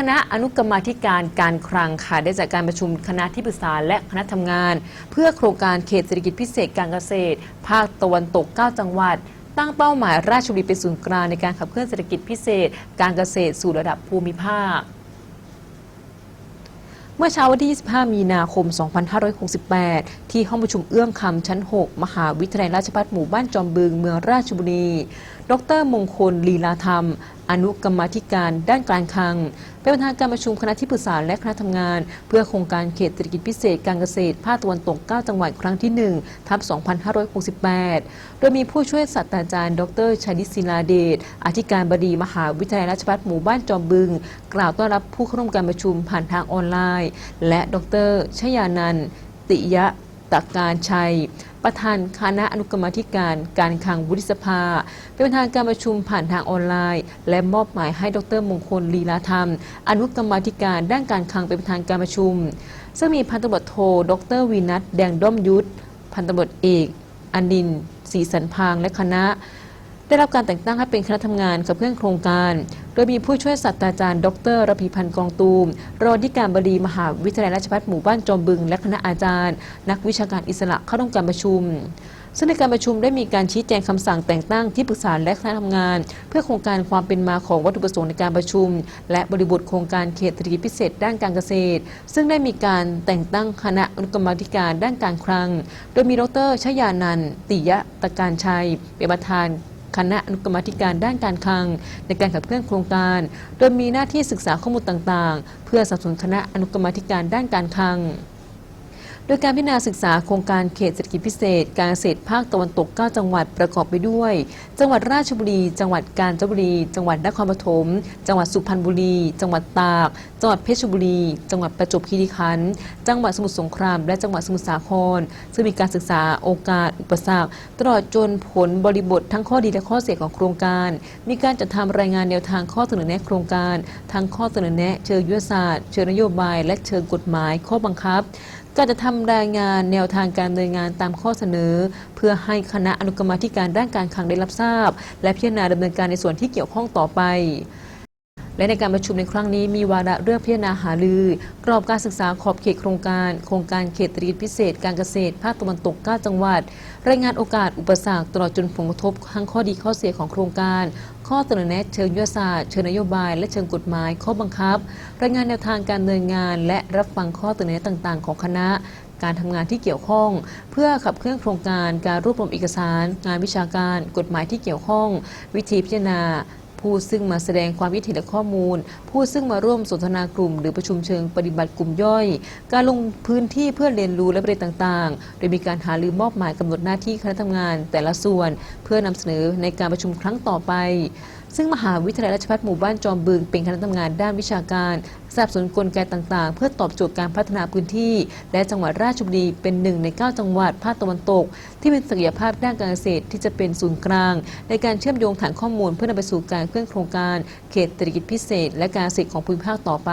คณะอนุกรรมาธิการการคลังค่ะได้จัดการประชุมคณะที่ปรึกษาและคณะทำงาน เพื่อโครงการเขตเศรษฐกิจพิเศษการเกษตร ภาคตะวันตก 9 จังหวัด ตั้งเป้าหมายราชบุรีเป็นศูนย์กลางในการขับเคลื่อนเศรษฐกิจพิเศษ การเกษตรสู่ระดับภูมิภาคเมื่อเช้าวันที่ 25 มีนาคม 2568 ที่ห้องประชุมเอื้องคำชั้น 6 มหาวิทยาลัยราชภัฏหมู่บ้านจอมบึงเมืองราชบุรี ดรมงคลลีลาธรรม อนุกรรมธิการ ด้านการคลังเป็นประธานการประชุมคณะที่ปรึกษาและคณะทำงาน เพื่อโครงการเขตเศรษฐกิจพิเศษการเกษตรภาคตะวันตก 9 จังหวัดครั้งที่ 1 ทับ 2568 โดยมีผู้ช่วยศาสตราจารย์ ดรชัยดิศิลาเดช อธิการบดีมหาวิทยาลัยราชภัฏหมู่บ้านจอมบึง กล่าวต้อนรับผู้เข้าร่วมการประชุมผ่านทางออนไลน์ และดรชยานันติยะ ตะการชัย ประธานคณะอนุกรรมธิการการคลังวุฒิสภา เป็นประธานการประชุมผ่านทางออนไลน์ และมอบหมายให้ดรมงคลลีลาธรรม อนุกรรมธิการด้านการคลังเป็นประธานการประชุม ซึ่งมีพันตำรวจโทดรวีนัทแดงด้อมยุทธพันตำรวจเอกอนินศรีสันพางและคณะ ได้รับการแต่งตั้งให้เป็นคณะทำงานกับเพื่อนโครงการ โดยมีผู้ช่วยศาสตราจารย์ ดรระพีพันธ์กองตูม รองที่การบดีมหาวิทยาลัยราชภัฏหมู่บ้านจอมบึง และคณะอาจารย์ นักวิชาการอิสระเข้าร่วมการประชุมซึ่งในการประชุมได้มีการชี้แจงคำสั่งแต่งตั้งที่ปรึกษาและคณะทำงาน เพื่อโครงการความเป็นมาของวัตถุประสงค์ในการประชุม และบริบทโครงการเขตเศรษฐกิจพิเศษด้านการเกษตร ซึ่งได้มีการแต่งตั้งคณะอนุกรรมธิการด้านการคลัง โดยมีดรชยานันติยะตะการชัย เป็นประธาน คณะอนุกรรมธิการด้านการคลัง ในการขับเคลื่อนโครงการ โดยมีหน้าที่ศึกษาข้อมูลต่างๆ เพื่อสนับสนุนคณะอนุกรรมธิการด้านการคลัง โดยการพิจารณาศึกษาโครงการเขตเศรษฐกิจพิเศษ การเกษตรภาคตะวันตก 9 จังหวัดประกอบไปด้วย จังหวัดราชบุรี จังหวัดกาญจนบุรี จังหวัดนครปฐม จังหวัดสุพรรณบุรี จังหวัดตาก จังหวัดเพชรบุรี จังหวัดประจวบคีรีขันธ์จังหวัดสมุทรสงคราม และจังหวัดสมุทรสาคร ซึ่งมีการศึกษาโอกาส อุปสรรคตลอดจนผลบริบททั้งข้อดีและข้อเสียของโครงการ มีการจัดทำรายงานแนวทางข้อเสนอแนะโครงการ ทั้งข้อเสนอแนะ เชิงยุทธศาสตร์ เชิงนโยบาย และเชิงกฎหมาย ข้อบังคับ การจะทำรายงานแนวทางการดำเนินงานตามข้อเสนอ เพื่อให้คณะอนุกรรมาธิการด้านการคลังได้รับทราบ และพิจารณาดำเนินการในส่วนที่เกี่ยวข้องต่อไปและในการประชุมในครั้งนี้มีวาระเรื่องพิจารณาหารือ กรอบการศึกษาขอบเขตโครงการ โครงการเขตรษฐกิจพิเศษ การเกษตร ภาคตะวันตก 9 จังหวัด รายงานโอกาสอุปสรรคตลอดจนผลกระทบทั้งข้อดีข้อเสียของโครงการ ข้อเสนอแนะเชิงยุทธศาสตร์เชิงนโยบาย และเชิงกฎหมาย ข้อบังคับ รายงานแนวทางการดำเนินงาน และรับฟังข้อเสนอแนะต่างๆ ของคณะ การทำงานที่เกี่ยวข้อง เพื่อขับเคลื่อนโครงการการรวบรวมเอกสาร งานวิชาการ กฎหมายที่เกี่ยวข้อง วิธีพิจารณา ผู้ซึ่งมาแสดงความคิดเห็นและข้อมูล ผู้ซึ่งมาร่วมสนทนากลุ่ม หรือประชุมเชิงปฏิบัติกลุ่มย่อย การลงพื้นที่เพื่อเรียนรู้และประเด็นต่างๆ โดยมีการหารือมอบหมายกำหนดหน้าที่คณะทำงาน แต่ละส่วน เพื่อนำเสนอในการประชุมครั้งต่อไป ซึ่งมหาวิทยาลัยราชภัฏหมู่บ้านจอมบึง เป็นคณะทำงานด้านวิชาการสนับสนุนกลไกต่างๆ เพื่อตอบโจทย์การพัฒนาพื้นที่ และจังหวัดราชบุรีเป็นหนึ่งใน 9 จังหวัดภาคตะวันตก ที่มีศักยภาพด้านการเกษตรที่จะเป็นศูนย์กลาง ในการเชื่อมโยงฐานข้อมูลเพื่อนำไปสู่การเคลื่อนโครงการ เขตเศรษฐกิจพิเศษ และการเกษตรของภูมิภาคต่อไป